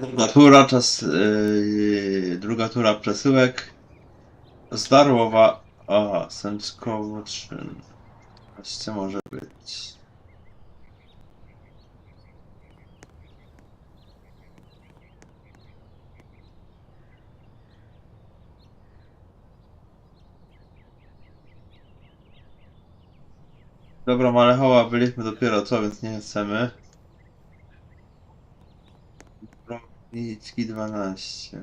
Druga tura, czas. Yy, druga tura przesyłek. Zdarłowa. Aha, Sędzkowo 3. Właściwie może być. Dobra, Malechowa byliśmy dopiero co, więc nie chcemy. Pronicki 12.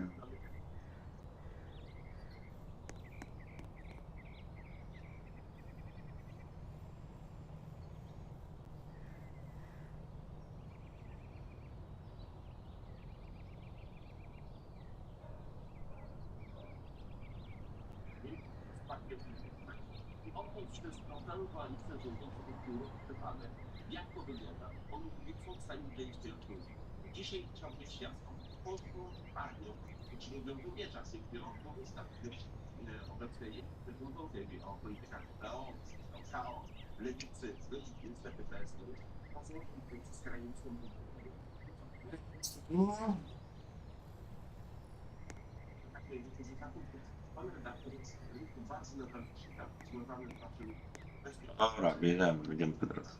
Oprócz sprawdzały koalicję rządzącą biuro pytane, jak to wygląda. On mówi, co w stanie wyjść z Dzisiaj chciał być jasno. Polską armią, czyli mówią wybierza się kierowcą ustawić obecnej rządzącej o politykach PO, KO, lewicy, niestety PSL. Poza tym skrajnie są takie rzeczy, że taką pan redaktor jest bardzo naprawdę ciekawy, związany z naszym Dobra, bierzemy, będziemy teraz.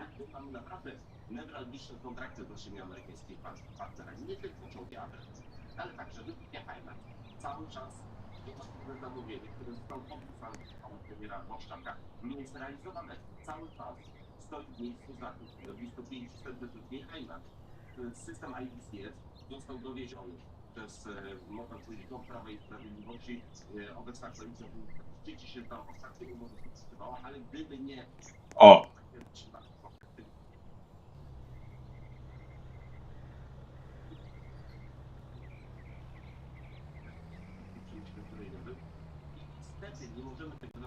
Jakby pan naprawdę newralgiczne kontrakty z naszymi amerykańskimi par- partnerami, nie tylko czołgi Abrams, ale także wykupię Heimat. Cały czas dodatkowe zamówienie, które zostało podpisane pana premiera Boszczaka, nie jest realizowane. Cały czas stoi w miejscu zakup. Blisko 500 wytyczni Heimat. System IBCS został dowieziony przez, e, można powiedzieć, do Prawa i Sprawiedliwości. E, Obecna koalicja szczyci się ta ostatnia umowa ale gdyby nie O! Niestety nie możemy tego zrobić w tym o tym o tym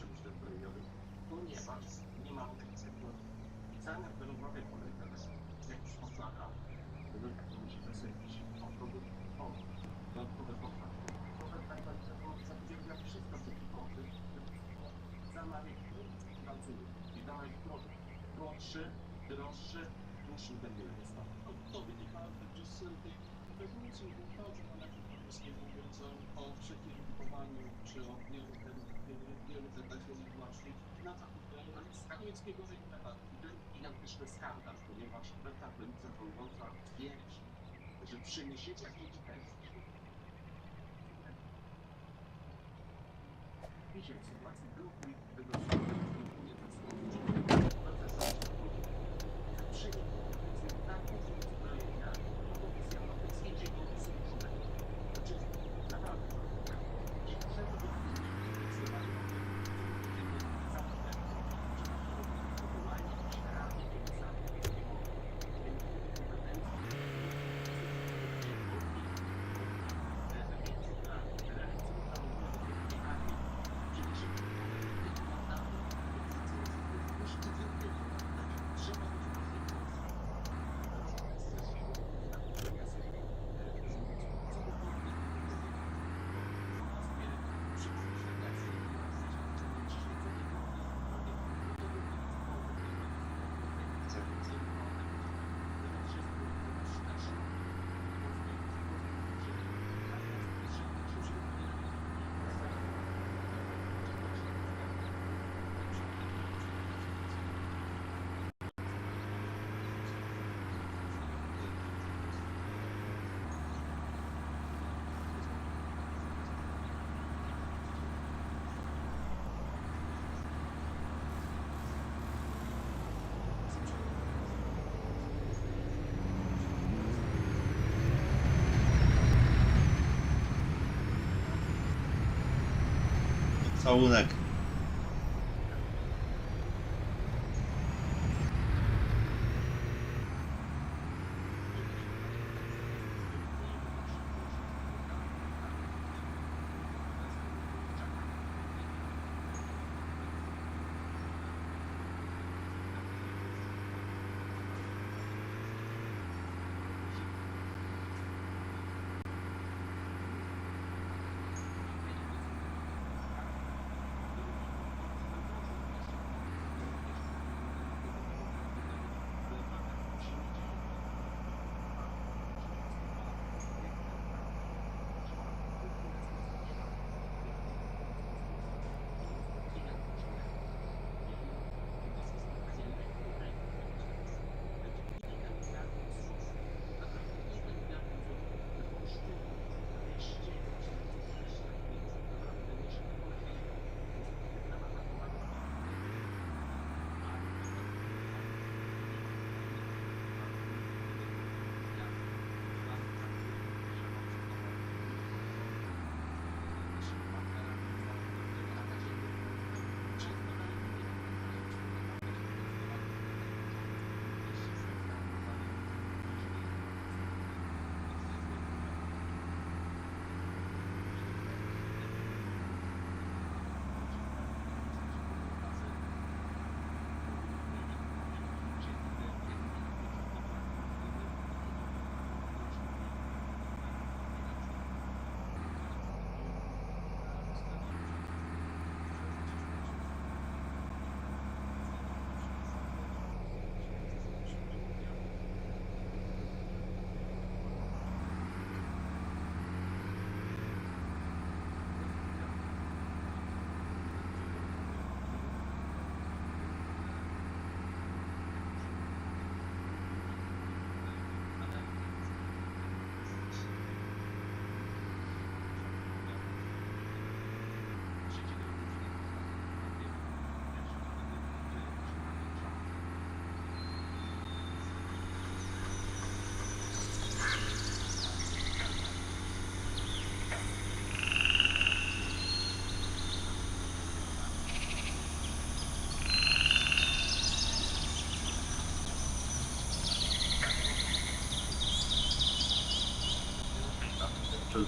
przemyśle zbrojeniowym, ponieważ nie mamy takich sektorów. I cena wyrobowia polega na jak już oznaka, to to sobie jakiś o, dodatkowe kontrakty. To tak bardzo zapowiedział wszystko, co tu koszty, zamawiać pracuje. I dalej produkt prostszy, droższy, dłuższy będzie dostał. To, wynika także z tej rewolucji w kształcie monarchii polskiej, mówiąc o, o przekierunkowaniu czy o wielu, wielu, redaktorów właśnie na zakupy niemieckiego rynka. I to jest gigantyczny skandal, ponieważ ta koalicja rządząca twierdzi, że przyniesiecie jakieś pensje. Dzisiaj w sytuacji był tego nie Całunek.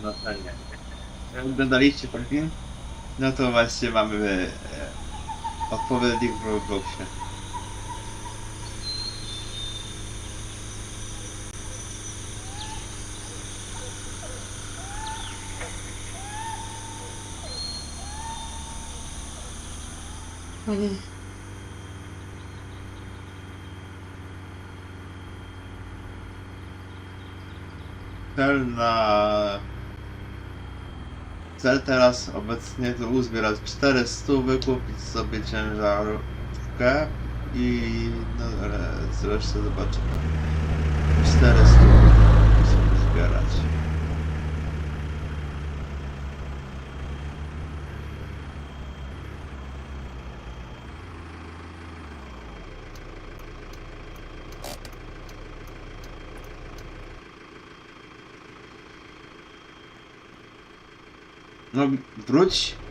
Znaczenie. Jak oglądaliście film, no to właśnie mamy e, odpowiednik w Robloxie. Cel na... Cel teraz obecnie to uzbierać 400, wykupić sobie ciężarówkę i no re- zresztą zobaczymy. 400 musimy zbierać. No wróć.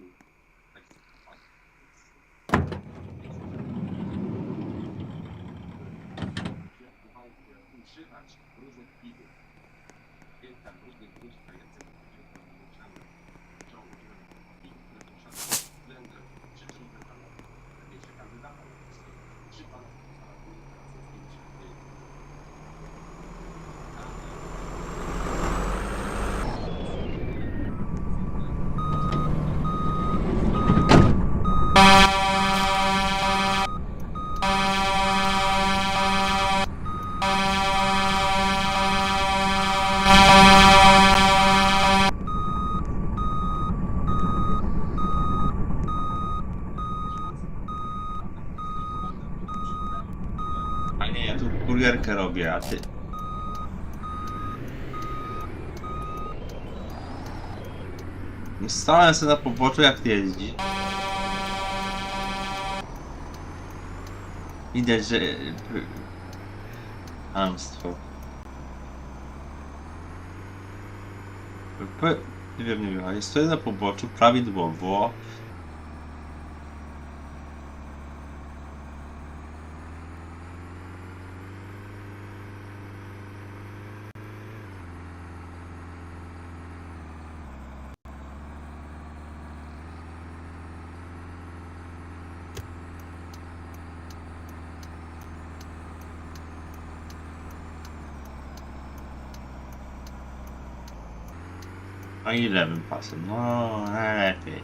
Z burgerkę robię, a ty... No Stałem sobie na poboczu jak jeździ. Widać, że... Amstwo. Nie wiem, nie wiem, ale stoję na poboczu prawidłowo. A i lewym pasem, no lepiej.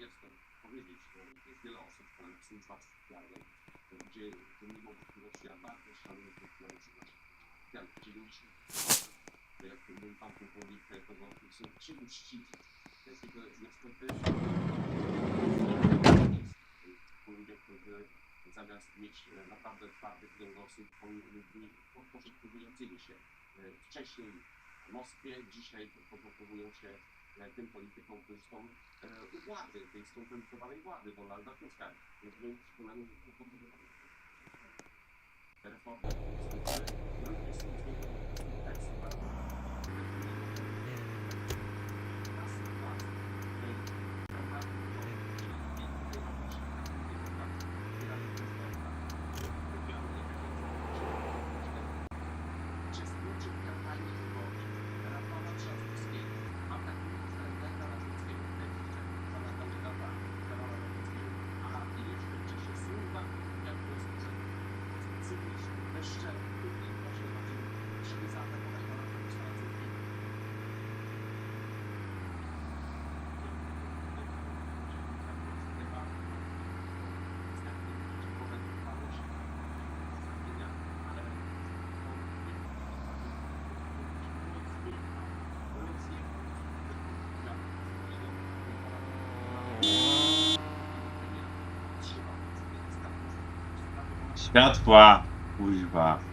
Jest to powiedzieć, że jest wiele osób, które są specjalne, gdzie to mimo wątpliwości ja bardzo szanuję funkcjonariuszy naszych specjalnych, gdzie mieliśmy jak to mój pan pułkownik tego są ci uczciwi. Jest tylko niestety ludzie, którzy zamiast mieć e, naprawdę twardych kręgosłup, podporządkowującymi się e, wcześniej w Moskwie, dzisiaj podporządkowują się e, tym politykom, którzy są e, u władzy, tej skompromitowanej władzy Donalda Tuska. Więc my przypominamy, że to reformy, również są Uczestniczy Santo Vá, os Vá.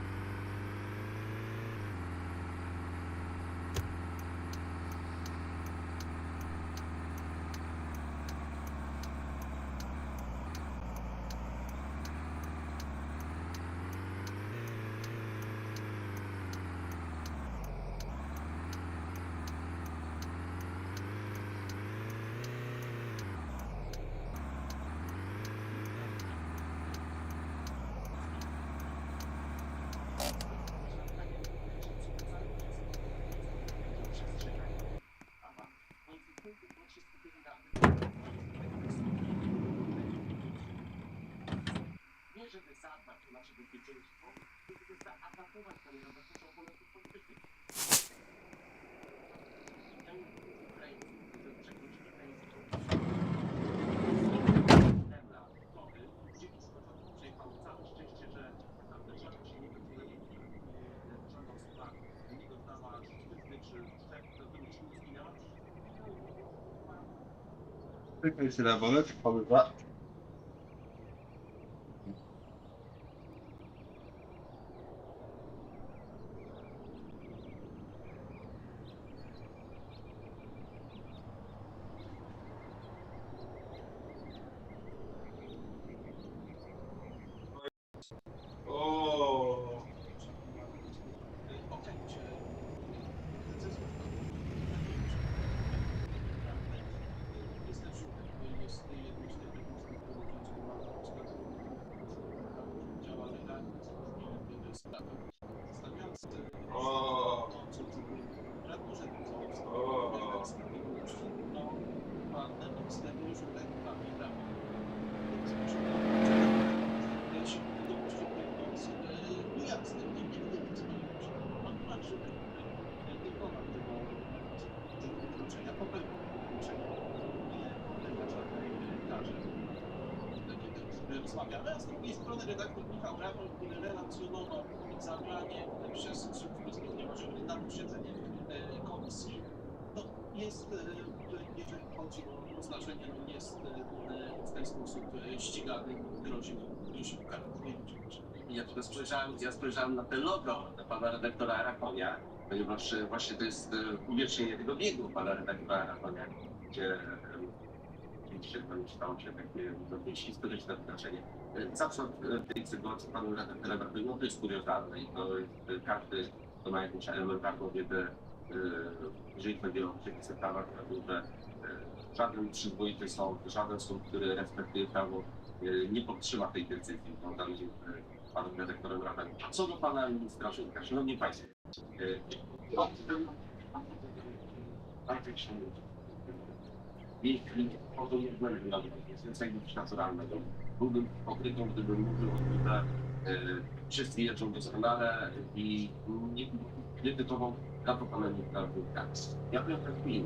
Żaden się nie wycofali, żadna osoba nie doznała sztywny czy szczep, to by nic nie zginęła. Tylko jest rabolet, pobywa. O. Okej, czy jest też jest jednym z tych działa legalnie w wiele sprawach. Stawiając O. to, co brat może O. sprawiedliwości, no pan minister już tak pamiętam. Rozmawiamy, a z drugiej strony redaktor Michał Rafał, który relacjonował zabranie przez Sąd Bezpieczeństwa na posiedzenie komisji, no, jest, e, jeżeli chodzi o oznaczenie, no, jest e, w ten sposób e, ścigany, grozi mu kara odpowiedzialności. Ja tylko spojrzałem, ja spojrzałem na te logo na pana redaktora Rakonia, ponieważ właśnie to jest uwiecznienie tego biegu pana redaktora Rakonia, gdzie e, tam stało się takie dość historyczne wydarzenie. E, Zawsze w tej sytuacji panu Rakonia, no to jest kuriozalne i to jest, e, każdy, kto ma jakąś elementarną wiedzę, e, jeżeli chodzi o przepisy prawa, że żaden przyzwoity sąd, żaden sąd, który respektuje prawo, nie podtrzyma tej decyzji, jest e, panem redaktorem Rada. A co do pana ministra Szymka, szanowni państwo, e, praktycznie jeśli chodzą jednego jest więcej niż naturalnego, byłbym hipokrytą, gdybym mówił o tym, że e, wszyscy jeżdżą doskonale i nie krytykował na to pana ministra Wójta. Ja bym tak mówił.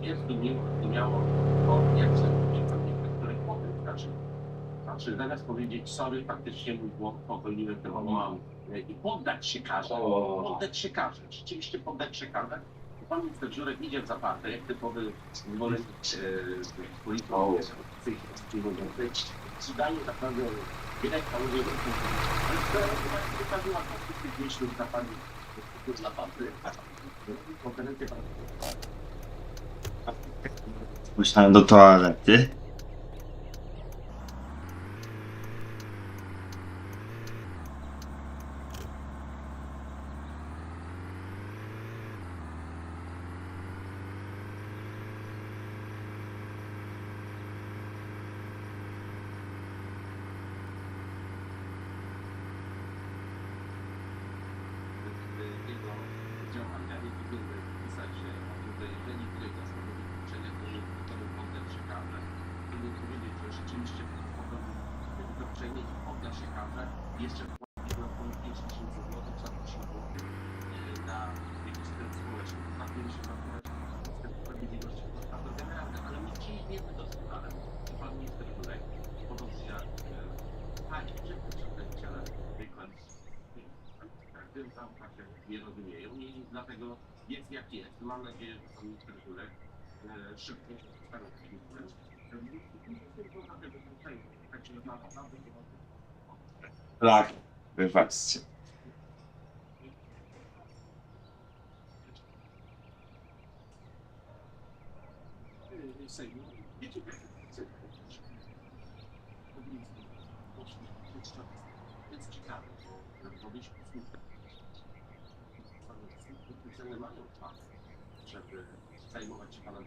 Jest zdumiało, zdumiało to, jak się pan niektórych powiem. Znaczy, znaczy, zamiast powiedzieć sorry, faktycznie mój błąd, popełniłem ten błąd e, i poddać się karze, poddać się karze, rzeczywiście poddać się karze. Pan minister Żurek idzie w zaparte, jak typowy zwolennik e, polityki wspólnotowej. Daje naprawdę dyrekta mówię, ale to wykazyła konstytucję myślą dla pani dla pani konferencję Musiałem do toalety. jego działania nie powinny pisać, że że jeżeli ktoś zastanowi wykluczenia, to nie to bym poddać się karze. Powinien powiedzieć, że rzeczywiście popełnił się karze i jeszcze płaci na ponad 5 tysięcy złotych za posiłku na jego system społeczny. Na tym się pracować system sprawiedliwości to sprawa generalna, ale my wiemy doskonale, że pan minister Durek, podobnie jak pani przedstawiciele wykład każdy tam takie nie rozumieją i dlatego jest jak jest. Mam nadzieję, że pan minister Żurek e, szybko się ministrem. Tak się naprawdę Tak, wybaczcie. Sejmu. Wiecie, jest ciekawe, że robić usługę. Ceny mają czas, żeby zajmować się panem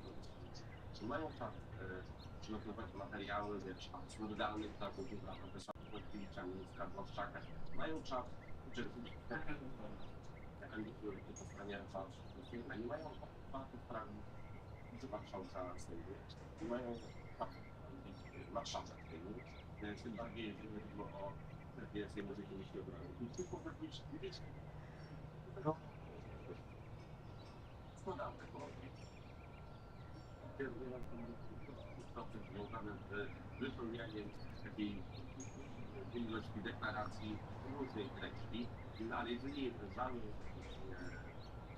Czy mają czas przygotowywać materiały, wiesz, absurdalnych zachodów dla profesora Wojtkiewicza, ministra Błaszczaka. Mają czas, żeby to powstania czas. Nie mają warto sprawy z marszałka Sejmu. Nie mają marszałka Sejmu. E, Tym bardziej, jeżeli chodziło o kwestię Sejmu Komisji Obrony. I tylko powiedzieć, wiecie, składam tego związane z wypełnianiem takiej ilości deklaracji różnej treści, ale jeżeli mamy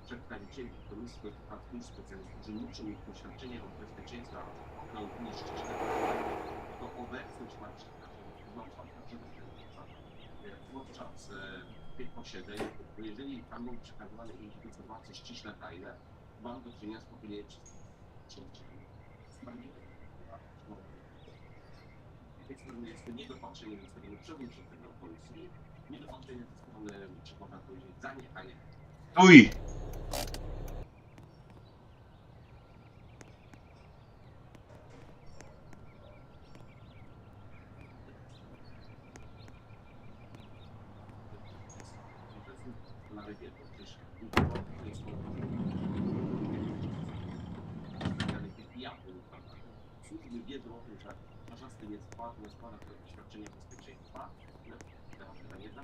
przedstawicieli Komisji do Spraw Służb Specjalnych, którzy muszą mieć doświadczenie od bezpieczeństwa ochrony niszczyć to obecność marszałka, podczas e, tych posiedzeń, bo jeżeli tam są przekazywane informacje ściśle tajne, mam do czynienia z popełnieniem przestępstwa. Strony jest niedopatrzenie ze strony przewodniczącego komisji, niedopatrzenie ze strony, można powiedzieć, zaniechanie Uj! Nawet jedno, przecież jest Służby wiedzą o tym, że Czarzasty nie składa, nie składa tego świadczenia bezpieczeństwa. No, teraz pytanie dlaczego? Tak, Pytanie, może tej promotoru pana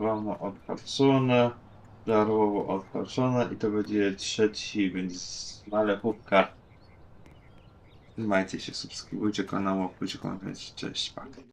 czekaj. Łamo odpatrzone, darłowo i to będzie trzeci, więc Marechówka. Trzymajcie się, subskrybujcie kanał, łapkujcie komentarz. Cześć, pa.